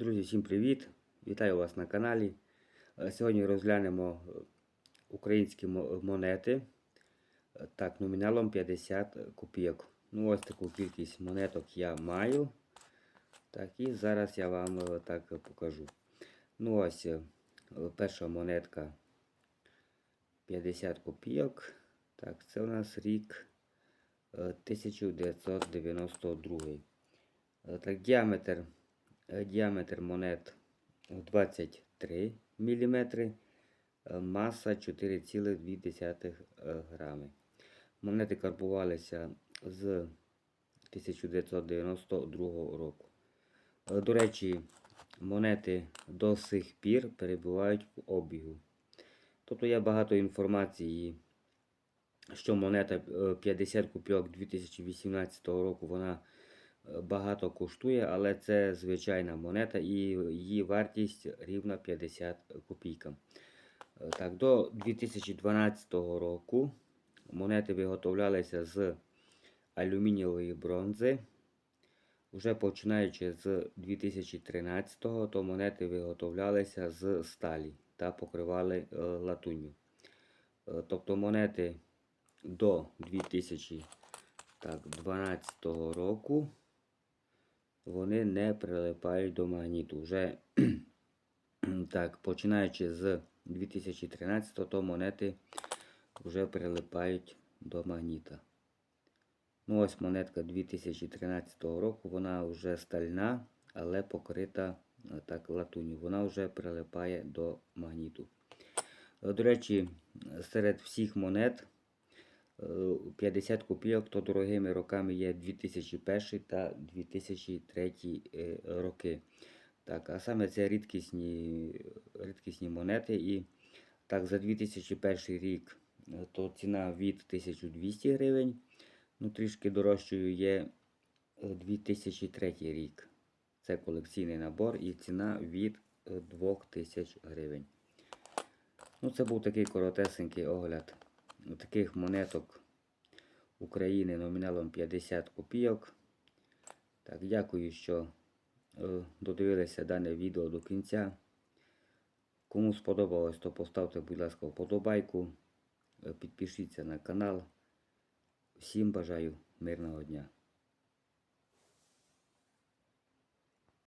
Друзі, всім привіт! Вітаю вас на каналі. Е, Сьогодні розглянемо е, українські монети. Е, Так, номіналом 50 копійок. Ну, ось таку кількість монеток я маю. Так, і зараз я вам так покажу. Ну, ось перша монетка 50 копійок. Так, це у нас рік е, 1992. Е, Так, діаметр, діаметр монет 23 мм, маса 4,2 е, грами. Монети карбувалися з 1992 року. Е, До речі, монети до сих пір перебувають в обігу. Тобто є багато інформації, що монета е, 50 копійок 2018 року вона е, багато коштує, але це звичайна монета і її вартість рівна 50 копійкам. Е, Так, до 2012 року монети виготовлялися з алюмінієвої бронзи. Вже починаючи з 2013-го, то монети виготовлялися з сталі та покривали е, латунню. Е, Тобто монети до 2012 року вони не прилипають до магніту. Вже так, починаючи з 2013 то монети вже прилипають до магніта. Ну, ось монетка 2013 року, вона вже стальна, але покрита е, так латунью. Вона вже прилипає до магніту. До речі, серед всіх монет 50 копійок, то дорогими роками є 2001 та 2003 е, роки. Так, а саме це рідкісні, рідкісні монети. І так, за 2001 рік е, то ціна від 1200 гривень. Ну, трішки дорожчою є е, 2003 рік. Це колекційний набор і ціна від е, 2000 гривень. Ну, це був такий коротесенький огляд таких монеток України номіналом 50 копійок. Так, дякую, що е, додивилися дане відео до кінця. Кому сподобалось, то поставте, будь ласка, вподобайку, е, підпишіться на канал. Всім бажаю мирного дня.